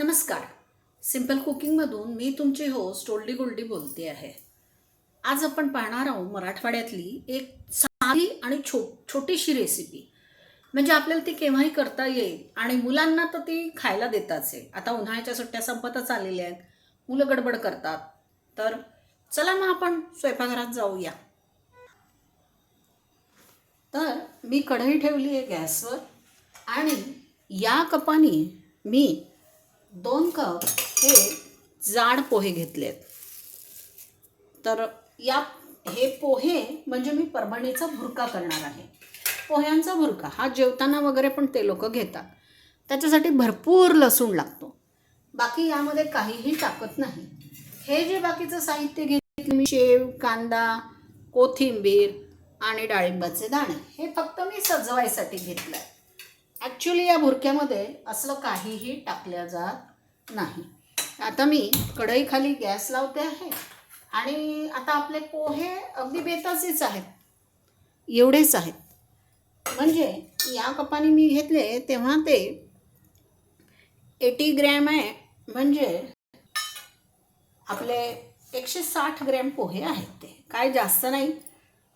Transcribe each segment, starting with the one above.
नमस्कार. सिंपल कुकिंगमधून मी तुमची होस्ट ओल्डी गोल्डी बोलते आहे. आज आपण पाहणार आहोत मराठवाड्यातली एक साधी आणि छो छोटीशी रेसिपी म्हणजे आपल्याला ती केव्हाही करता येईल आणि मुलांना तर ती खायला देताच आहे. आता उन्हाळ्याच्या सुट्ट्या संपतच आलेल्या आहेत. मुलं गडबड करतात. तर चला मग आपण स्वयंपाकघरात जाऊया. तर मी कढई ठेवली आहे गॅसवर आणि या कपाने मी दोन कप हे जाड पोहे घेतलेत. तर या हे पोहे म्हणजे मी परभणीचा भुरका करणार आहे. पोह्यांचा भुरका हा जेवताना वगैरे पण ते लोक घेतात. त्याच्यासाठी भरपूर लसूण लागतो. बाकी यामध्ये काहीही टाकत नाही. हे जे बाकीचं साहित्य घेतलं मी शेव कांदा कोथिंबीर आणि डाळिंबाचे दाणे हे फक्त मी सजवायसाठी घेतलं आहे ॲक्च्युली या भुरक्यामध्ये असलं काहीही टाकल्या जात नाही. आता मी कढईखाली गॅस लावते आहे आणि आता आपले पोहे अगदी बेताचेच आहेत. एवढेच आहेत. म्हणजे या कपाने मी घेतले तेव्हा ते एटी ग्रॅम आहे. म्हणजे आपले एकशे साठ ग्रॅम पोहे आहेत ते. काय जास्त नाही.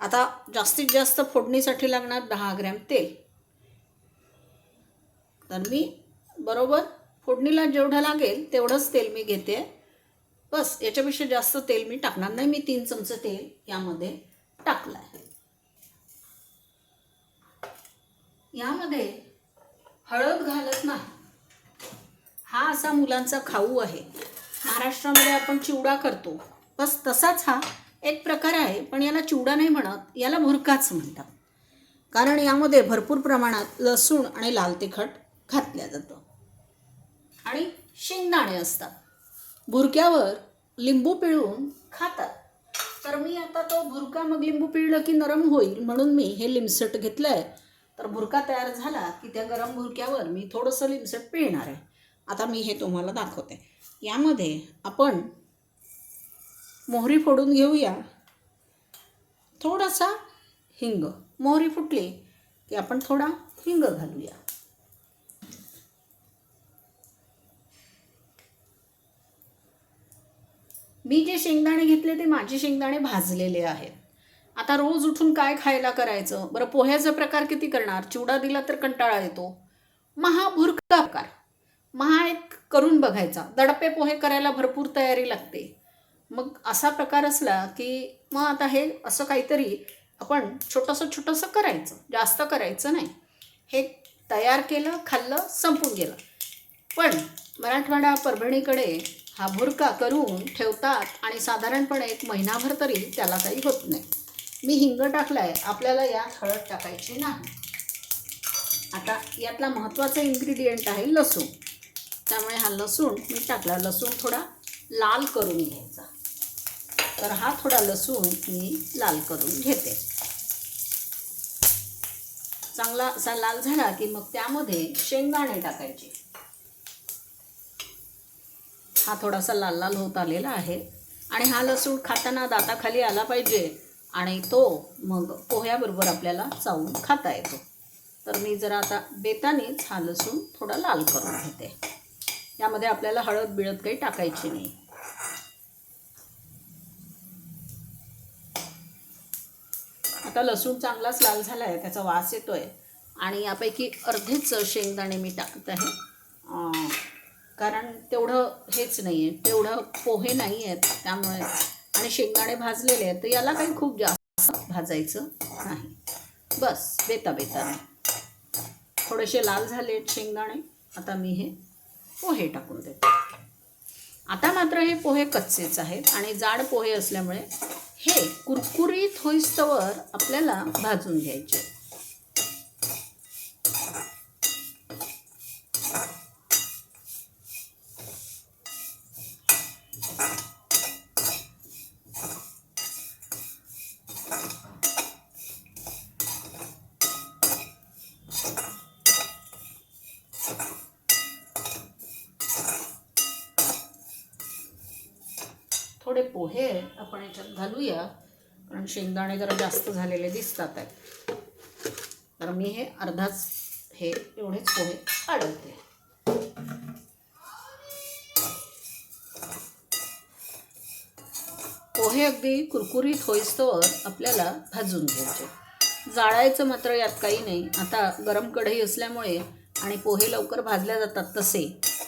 आता जास्तीत जास्त फोडणीसाठी लागणार दहा ग्रॅम तेल. तर मी बरोबर फोडणीला जेवढं लागेल तेवढंच तेल मी घेते. बस याच्यापेक्षा जास्त तेल मी टाकणार नाही. मी तीन चमचे तेल यामध्ये टाकलं आहे यामध्ये हळद घालत नाही. हा असा मुलांचा खाऊ आहे. महाराष्ट्रामध्ये आपण चिवडा करतो. बस तसाच हा एक प्रकार आहे पण याला चिवडा नाही म्हणत याला भुरकाच म्हणतात. कारण यामध्ये भरपूर प्रमाणात लसूण आणि लाल तिखट घातल्या जातं. आणि शेंगदाणे असतात. भुरक्यावर लिंबू पिळून खातात. तर मी आता तो भुरका मग लिंबू पिळलं की नरम होईल म्हणून मी हे लिमसट घेतलं आहे तर भुरका तयार झाला की त्या गरम भुरक्यावर मी थोडंसं लिमसट पिळणार आहे. आता मी हे तुम्हाला दाखवते. यामध्ये आपण मोहरी फोडून घेऊया. थोडासा हिंग. मोहरी फुटली की आपण थोडा हिंग घालूया. मी जे शेंगदाणे घेतले ते माझे शेंगदाणे भाजलेले आहेत. आता रोज उठून काय खायला करायचं? बरं पोह्याचा प्रकार किती करणार? चिवडा दिला तर कंटाळा येतो. महाभुरका प्रकार. महा एक करून बघायचा. दडपे पोहे करायला भरपूर तयारी लागते. मग असा प्रकार असला की मग आता हे असं काहीतरी आपण छोटंसं छोटंसं करायचं. जास्त करायचं नाही. हे तयार केलं खाल्लं संपून गेलं. पण मराठवाडा परभणीकडे हा भुरका करून ठेवतात आणि साधारणपणे एक महिनाभर तरी त्याला काही होत नाही. मी हिंग टाकला आहे आपल्याला यात हळद टाकायची नाही. आता यातला महत्त्वाचा इन्ग्रेडियंट आहे लसूण. त्यामुळे हा लसूण मी टाकला. लसूण थोडा लाल करून घ्यायचा. तर हा थोडा लसूण मी लाल करून घेते. चांगला असा लाल झाला की मग त्यामध्ये शेंगदाणे टाकायचे. हा थोडासा लाल लाल होत आलेला आहे. आणि हा लसूण खाताना दाताखाली आला पाहिजे. आणि तो मग पोह्याबरोबर आपल्याला चावून खाता येतो. तर मी जरा आता बेतानेच हा लसूण थोडा लाल करून घेते. यामध्ये आपल्याला हळद बिळद काही टाकायची नाही. आता लसूण चांगलाच लाल झाला आहे त्याचा वास येतो आहे आणि यापैकी अर्धेच शेंगदाणे मी टाकत आहे. कारण तेवढं हेच नाही आहे तेवढं पोहे नाही आहेत त्यामुळे. आणि शेंगदाणे भाजलेले आहेत तर याला काही खूप जास्त भाजायचं नाही. बस बेता बेताने. थोडेसे लाल झाले आहेत शेंगदाणे. आता मी हे पोहे टाकून देते. आता मात्र हे पोहे कच्चेच आहेत आणि जाड पोहे असल्यामुळे हे कुरकुरीत होईस्तवर आपल्याला भाजून घ्यायचे थोडे पोहे आपण याच्यात घालूया. कारण शेंगदाणे जरा जास्त झालेले दिसतात आहेत. तर मी हे अर्धाच हे एवढेच पोहे अडवते पोहे अगदी कुरकुरीत होईस्तोवर आपल्याला भाजून घ्यायचे. जाळायचं मात्र यात काही नाही. आता गरम कढई असल्यामुळे आणि पोहे लवकर भाजल्या जातात तसे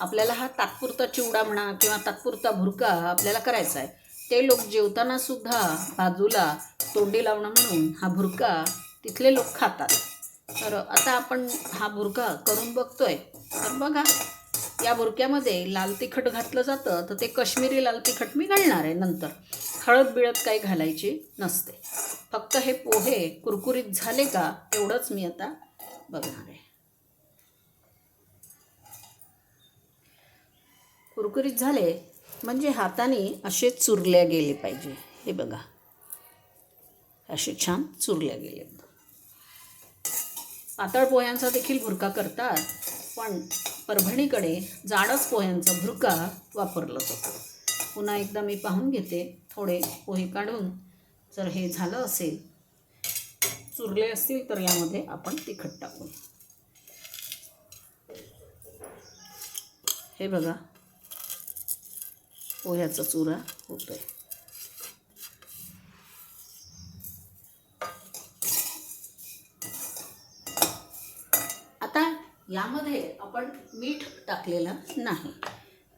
आपल्याला हा तात्पुरता चिवडा म्हणा किंवा तात्पुरता भुरका आपल्याला करायचा आहे. ते लोक जेवताना सुद्धा बाजूला तोंडी लावणं म्हणून हा भुरका तिथले लोक खातात. तर आता आपण हा भुरका करून बघतोय. तर बघा या भुरक्यामध्ये लाल तिखट घातलं जातं तर ते कश्मीरी लाल तिखट मी घालणार आहे नंतर. हळद बिळद काही घालायची नसते. फक्त हे पोहे कुरकुरीत झाले का एवढंच मी आता बघणार आहे. कुरकुरीत झाले म्हणजे हाताने असे चुरल्या गेले पाहिजे. हे बघा. असे छान चुरल्या गेले. पातळ पोह्यांचा देखील भुरका करतात पण परभणीकडे जाडच पोह्यांचा भुरका वापरला जातो. पुन्हा एकदा मी पाहून घेते थोडे पोहे काढून. जर हे झालं असेल चुरले असतील तर यामध्ये आपण तिखट टाकू हे बघा. पोह्याचा चुरा होतोय. आता यामध्ये आपण मीठ टाकलेलं नाही.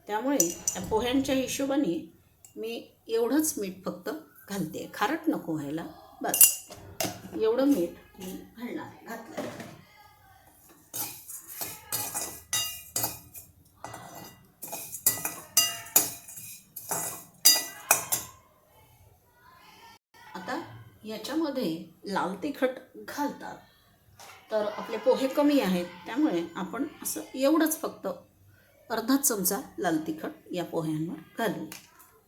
त्यामुळे त्या पोह्यांच्या हिशोबाने मी एवढंच मीठ फक्त घालते. खारट नको व्हायला. बस. एवढं मीठ मी घालणार घातलं आता याच्यामध्ये लाल तिखट घालतात. तर आपले पोहे कमी आहेत त्यामुळे आपण असं एवढंच फक्त अर्धा चमचा लाल तिखट या पोह्यांवर घालू.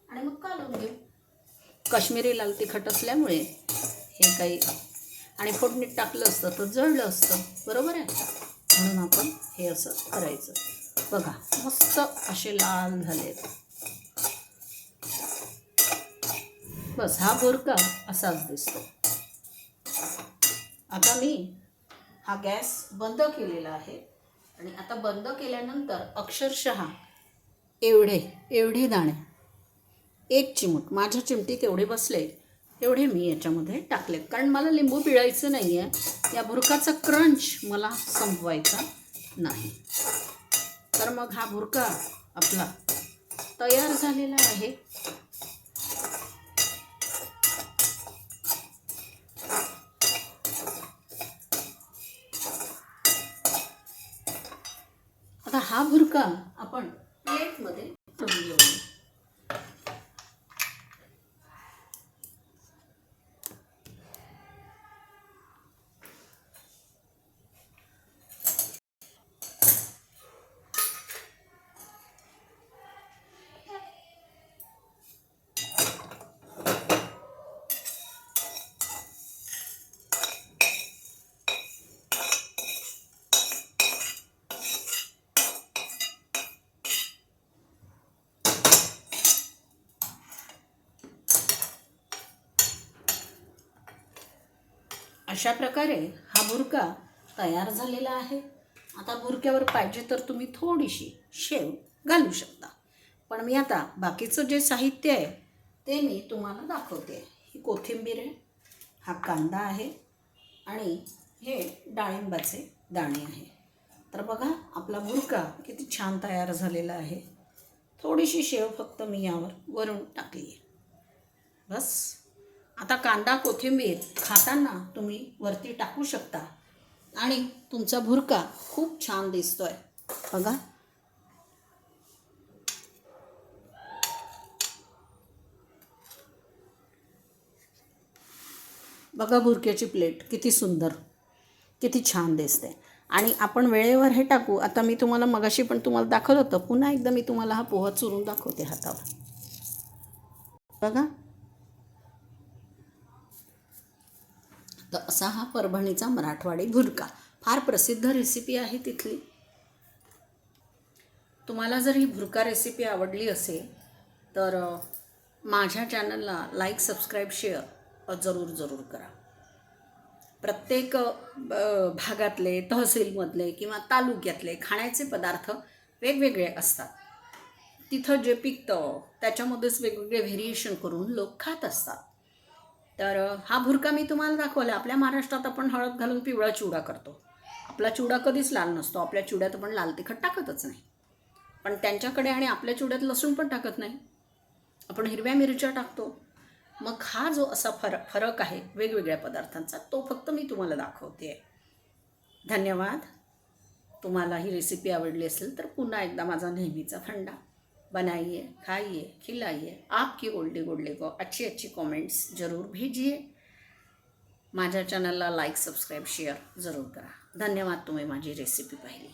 आणि मग काढून घेऊ. काश्मीरी लाल तिखट असल्यामुळे हे काही आणि फोडणीत टाकलं असतं तर जळलं असतं. बरोबर आहे? म्हणून आपण हे असं करायचं. बघा मस्त असे लाल झालेत. बस हा बोरका असाच दिसतो. आता मी हा गॅस बंद केलेला आहे आणि आता बंद केल्यानंतर अक्षरशः एवढे एवढे दाणे एक चिमूट माझ्या चिमटीत एवढे बसले एवढे मी याच्यामध्ये टाकलेत कारण मला लिंबू पिळायचं नाही आहे या भुरकाचा क्रंच मला संपवायचा नाही. तर मग हा भुरका आपला तयार झालेला आहे. हा भुरका आपण प्लेटमध्ये ठेवून घेऊया अशा प्रकारे हा बुरका तयार झालेला आहे. आता बुरक्यावर पाहिजे तर तुम्ही थोडीशी शेव घालू शकता. पण मी आता बाकीचं जे साहित्य आहे ते मी तुम्हाला दाखवते. ही कोथिंबीर आहे हा कांदा आहे आणि हे डाळिंबाचे दाणे आहे. तर बघा आपला बुरका किती छान तयार झालेला आहे. थोडीशी शेव फक्त मी यावर वरून टाकली आहे. बस. आता कांदा कोथिंबीर खाताना तुम्ही वरती टाकू शकता. आणि तुमचा भुरका खूप छान दिसतोय. बघा. बघा भुरक्याची प्लेट किती सुंदर किती छान दिसते. आणि आपण वेळेवर हे टाकू. आता मी तुम्हाला मगाशी पण तुम्हाला दाखवलं होतं. पुन्हा एकदा मी तुम्हाला हा पोहा चुरून दाखवते हातावर. बघा. तर असा हा परभणीचा मराठवाडी भुरका. फार प्रसिद्ध रेसिपी आहे तिथली. तुम्हाला जर ही भुरका रेसिपी आवडली असेल तर माझ्या चॅनलला लाईक सबस्क्राईब शेअर जरूर जरूर करा. प्रत्येक भागातले तहसीलमधले किंवा तालुक्यातले खाण्याचे पदार्थ वेगवेगळे असतात. तिथं जे पिकतं त्याच्यामध्येच वेगवेगळे व्हेरिएशन करून लोक खात असतात. तर हा भुरका मी तुम्हाला दाखवला. आपल्या महाराष्ट्रात आपण हळद घालून पिवळा चिवडा करतो. आपला चिवडा कधीच लाल नसतो. आपल्या चिवड्यात आपण लाल तिखट टाकतच नाही. पण त्यांच्याकडे आणि आपल्या चिवड्यात लसूण पण टाकत नाही. आपण हिरव्या मिरच्या टाकतो. मग हा जो असा फरक फरक आहे वेगवेगळ्या पदार्थांचा तो फक्त मी तुम्हाला दाखवते. धन्यवाद. तुम्हाला ही रेसिपी आवडली असेल तर पुन्हा एकदा माझा नेहमीचा फंडा. बनाइए खाइए खिलाइए। आपकी गोल्डे गोल्डे को अच्छी अच्छी कमेंट्स जरूर भेजिए। माझ्या चॅनलला लाईक सबस्क्राईब शेअर जरूर करा। धन्यवाद तुम्ही माझी रेसिपी पाहिली.